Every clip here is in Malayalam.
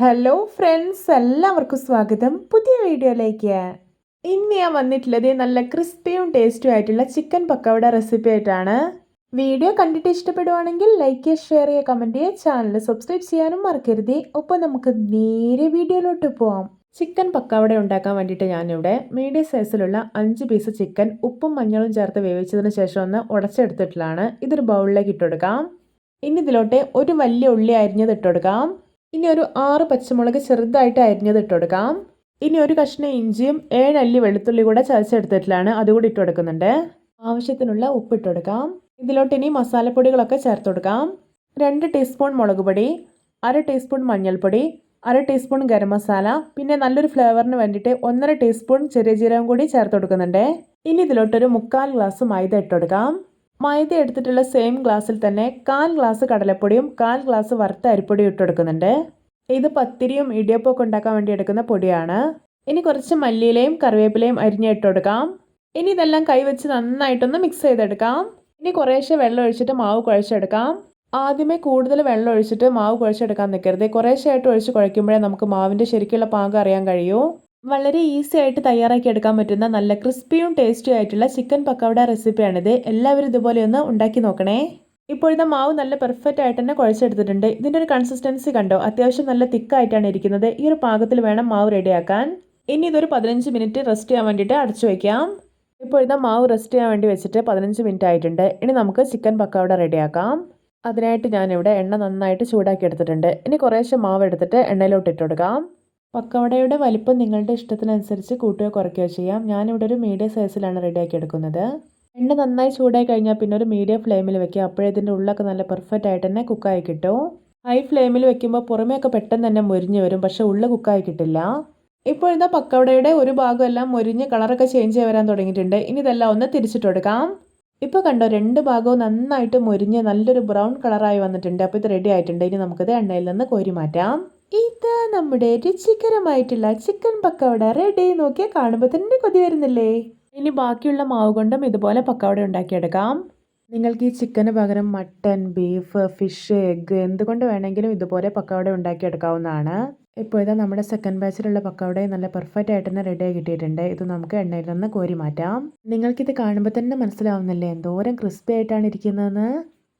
ഹലോ ഫ്രണ്ട്സ് എല്ലാവർക്കും സ്വാഗതം. പുതിയ വീഡിയോയിലേക്ക്. ഇന്ന് ഞാൻ വന്നിട്ടുള്ളത് നല്ല ക്രിസ്പിയും ടേസ്റ്റും ആയിട്ടുള്ള ചിക്കൻ പക്കവട റെസിപ്പി ആയിട്ടാണ്. വീഡിയോ കണ്ടിട്ട് ഇഷ്ടപ്പെടുവാണെങ്കിൽ ലൈക്ക് ചെയ്യുക ഷെയർ ചെയ്യുക കമന്റ് ചെയ്യുക. ചാനൽ സബ്സ്ക്രൈബ് ചെയ്യാനും മറക്കരുത്. ഒപ്പം നമുക്ക് നേരെ വീഡിയോയിലോട്ട് പോവാം. ചിക്കൻ പക്കവട ഉണ്ടാക്കാൻ വേണ്ടിയിട്ട് ഞാനിവിടെ മീഡിയം സൈസിലുള്ള അഞ്ച് പീസ് ചിക്കൻ ഉപ്പും മഞ്ഞളും ചേർത്ത് വേവിച്ചതിന് ശേഷം ഒന്ന് ഉടച്ചെടുത്തിട്ടുള്ളതാണ്. ഇതൊരു ബൗളിലേക്ക് ഇട്ടുകൊടുക്കാം. ഇനി ഇതിലോട്ട് ഒരു വലിയ ഉള്ളി അരിഞ്ഞത് ഇട്ടുകൊടുക്കാം. ഇനി ഒരു ആറ് പച്ചമുളക് ചെറുതായിട്ട് അരിഞ്ഞത് ഇട്ട് കൊടുക്കാം. ഇനി ഒരു കഷ്ണം ഇഞ്ചിയും ഏഴ് അല്ലി വെളുത്തുള്ളി കൂടെ ചതച്ചെടുത്തിട്ടിലാണ് അതുകൂടി ഇട്ട് കൊടുക്കുന്നുണ്ട്. ആവശ്യത്തിനുള്ള ഉപ്പ് ഇട്ട് കൊടുക്കാം. ഇതിലോട്ട് ഇനി മസാലപ്പൊടികളൊക്കെ ചേർത്ത് കൊടുക്കാം. രണ്ട് ടീസ്പൂൺ മുളക് പൊടി അര ടീസ്പൂൺ മഞ്ഞൾപ്പൊടി അര ടീസ്പൂൺ ഗരം മസാല പിന്നെ നല്ലൊരു ഫ്ലേവറിന് വേണ്ടിയിട്ട് ഒന്നര ടീസ്പൂൺ ചെറിയ ജീരകം കൂടി ചേർത്ത് കൊടുക്കുന്നുണ്ട്. ഇനി ഇതിലോട്ടൊരു മുക്കാൽ ഗ്ലാസ് മൈദ ഇട്ട് കൊടുക്കാം. മൈദ എടുത്തിട്ടുള്ള സെയിം ഗ്ലാസ്സിൽ തന്നെ കാൽ ഗ്ലാസ് കടലപ്പൊടിയും കാൽ ഗ്ലാസ് വറുത്ത അരിപ്പൊടിയും ഇട്ട് കൊടുക്കുന്നുണ്ട് ഇത് പത്തിരിയും ഇടിയപ്പം ഒക്കെ ഉണ്ടാക്കാൻ വേണ്ടി എടുക്കുന്ന പൊടിയാണ്. ഇനി കുറച്ച് മല്ലിയിലയും കറിവേപ്പിലയും അരിഞ്ഞിട്ട് കൊടുക്കാം ഇനി ഇതെല്ലാം കൈവച്ച് നന്നായിട്ടൊന്ന് മിക്സ് ചെയ്തെടുക്കാം. ഇനി കുറേശ്ശെ വെള്ളം ഒഴിച്ചിട്ട് മാവ് കുഴച്ചെടുക്കാം. ആദ്യമേ കൂടുതൽ വെള്ളം ഒഴിച്ചിട്ട് മാവ് കുഴച്ചെടുക്കാൻ നിൽക്കരുത്. കുറേശ്ശെയായിട്ട് ഒഴിച്ച് കുഴയ്ക്കുമ്പോഴേ നമുക്ക് മാവിന്റെ ശരിക്കുള്ള പാകം അറിയാൻ കഴിയൂ. വളരെ ഈസി ആയിട്ട് തയ്യാറാക്കി എടുക്കാൻ പറ്റുന്ന നല്ല ക്രിസ്പിയും ടേസ്റ്റിയും ആയിട്ടുള്ള ചിക്കൻ പക്കവട റെസിപ്പിയാണിത് എല്ലാവരും ഇതുപോലെ ഒന്ന് ഉണ്ടാക്കി നോക്കണേ. ഇപ്പോഴത്തെ മാവ് നല്ല പെർഫെക്റ്റ് ആയിട്ട് തന്നെ കുഴച്ചെടുത്തിട്ടുണ്ട്. ഇതിന്റെ ഒരു കൺസിസ്റ്റൻസി കണ്ടോ? അത്യാവശ്യം നല്ല തിക്കായിട്ടാണ് ഇരിക്കുന്നത്. ഈ ഒരു പാകത്തിൽ വേണം മാവ് റെഡിയാക്കാൻ ഇനി ഇതൊരു പതിനഞ്ച് മിനിറ്റ് റെസ്റ്റ് ചെയ്യാൻ വേണ്ടിയിട്ട് അടച്ചു വയ്ക്കാം ഇപ്പോഴത്തെ മാവ് റെസ്റ്റ് ചെയ്യാൻ വേണ്ടി വെച്ചിട്ട് പതിനഞ്ച് മിനിറ്റ് ആയിട്ടുണ്ട്. ഇനി നമുക്ക് ചിക്കൻ പക്കവട റെഡിയാക്കാം അതിനായിട്ട് ഞാനിവിടെ എണ്ണ നന്നായിട്ട് ചൂടാക്കി എടുത്തിട്ടുണ്ട്. ഇനി കുറേശ്ശെ മാവ് എടുത്തിട്ട് എണ്ണയിലോട്ട് ഇട്ട് കൊടുക്കാം. പക്കവടയുടെ വലിപ്പം നിങ്ങളുടെ ഇഷ്ടത്തിനനുസരിച്ച് കൂട്ടുകയോ കുറയ്ക്കുകയോ ചെയ്യാം. ഞാനിവിടെ ഒരു മീഡിയം സൈസിലാണ് റെഡിയാക്കി എടുക്കുന്നത് എണ്ണ നന്നായി ചൂടായി കഴിഞ്ഞാൽ പിന്നെ ഒരു മീഡിയം ഫ്ലെയിമിൽ വെക്കുക. അപ്പോഴേ ഇതിന്റെ ഉള്ളൊക്കെ നല്ല പെർഫെക്റ്റ് ആയിട്ട് തന്നെ കുക്കായി കിട്ടും. ഹൈ ഫ്ലെയിമിൽ വെക്കുമ്പോൾ പുറമേയൊക്കെ പെട്ടെന്ന് തന്നെ മുരിഞ്ഞ് വരും പക്ഷേ ഉള്ള കുക്കായി കിട്ടില്ല. ഇപ്പോൾ ഇതാ പക്കവടയുടെ ഒരു ഭാഗം എല്ലാം മുരിഞ്ഞ് കളറൊക്കെ ചേഞ്ച് ചെയ്ത് വരാൻ തുടങ്ങിയിട്ടുണ്ട്. ഇനി ഇതെല്ലാം ഒന്ന് തിരിച്ചിട്ട് കൊടുക്കാം. ഇപ്പോൾ കണ്ടോ രണ്ട് ഭാഗവും നന്നായിട്ട് മുരിഞ്ഞ് നല്ലൊരു ബ്രൗൺ കളറായി വന്നിട്ടുണ്ട്. അപ്പോൾ ഇത് റെഡി ആയിട്ടുണ്ട്. ഇനി നമുക്കിത് എണ്ണയിൽ നിന്ന് കോരി മാറ്റാം. ഇത് നമ്മുടെ രുചികരമായിട്ടുള്ള ചിക്കൻ പക്കവട റെഡി നോക്കിയാൽ കാണുമ്പോൾ തന്നെ കൊതി വരുന്നില്ലേ? ഇനി ബാക്കിയുള്ള മാവ് കൊണ്ടും ഇതുപോലെ പക്കവട ഉണ്ടാക്കിയെടുക്കാം. നിങ്ങൾക്ക് ഈ ചിക്കന് പകരം മട്ടൻ ബീഫ് ഫിഷ് എഗ്ഗ് എന്തുകൊണ്ട് വേണമെങ്കിലും ഇതുപോലെ പക്കവട ഉണ്ടാക്കിയെടുക്കാവുന്നതാണ്. ഇപ്പോൾ ഇതാ നമ്മുടെ സെക്കൻഡ് ബാച്ചിലുള്ള പക്കവട നല്ല പെർഫെക്റ്റ് ആയിട്ട് തന്നെ റെഡി ആയി കിട്ടിയിട്ടുണ്ട്. ഇത് നമുക്ക് എണ്ണയിൽ നിന്ന് കോരി മാറ്റാം. നിങ്ങൾക്കിത് കാണുമ്പോൾ തന്നെ മനസ്സിലാവുന്നില്ലേ? എന്തോരം ക്രിസ്പി ആയിട്ടാണ് ഇരിക്കുന്നതെന്ന്.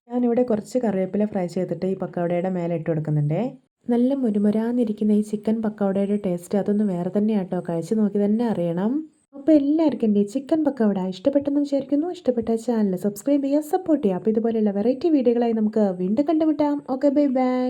ഞാനിവിടെ കുറച്ച് കറിവേപ്പില ഫ്രൈ ചെയ്തിട്ട് ഈ പക്കവടയുടെ മേലെ ഇട്ട് കൊടുക്കുന്നുണ്ട്. നല്ല മുരുമുരാന്നിരിക്കുന്ന ഈ ചിക്കൻ പക്കവടയുടെ ടേസ്റ്റ് അതൊന്ന് വേറെ തന്നെ ആട്ടോ കഴിച്ച് നോക്കി തന്നെ അറിയണം. അപ്പോൾ എല്ലാവർക്കും എന്റെ ചിക്കൻ പക്കവട ഇഷ്ടപ്പെട്ടെന്ന് വിചാരിക്കുന്നു. ഇഷ്ടപ്പെട്ട ചാനൽ സബ്സ്ക്രൈബ് ചെയ്യുക സപ്പോർട്ട് ചെയ്യുക. അപ്പോൾ ഇതുപോലെയുള്ള വെറൈറ്റി വീഡിയോകളായി നമുക്ക് വീണ്ടും കണ്ടുമുട്ടാം. Okay bye bye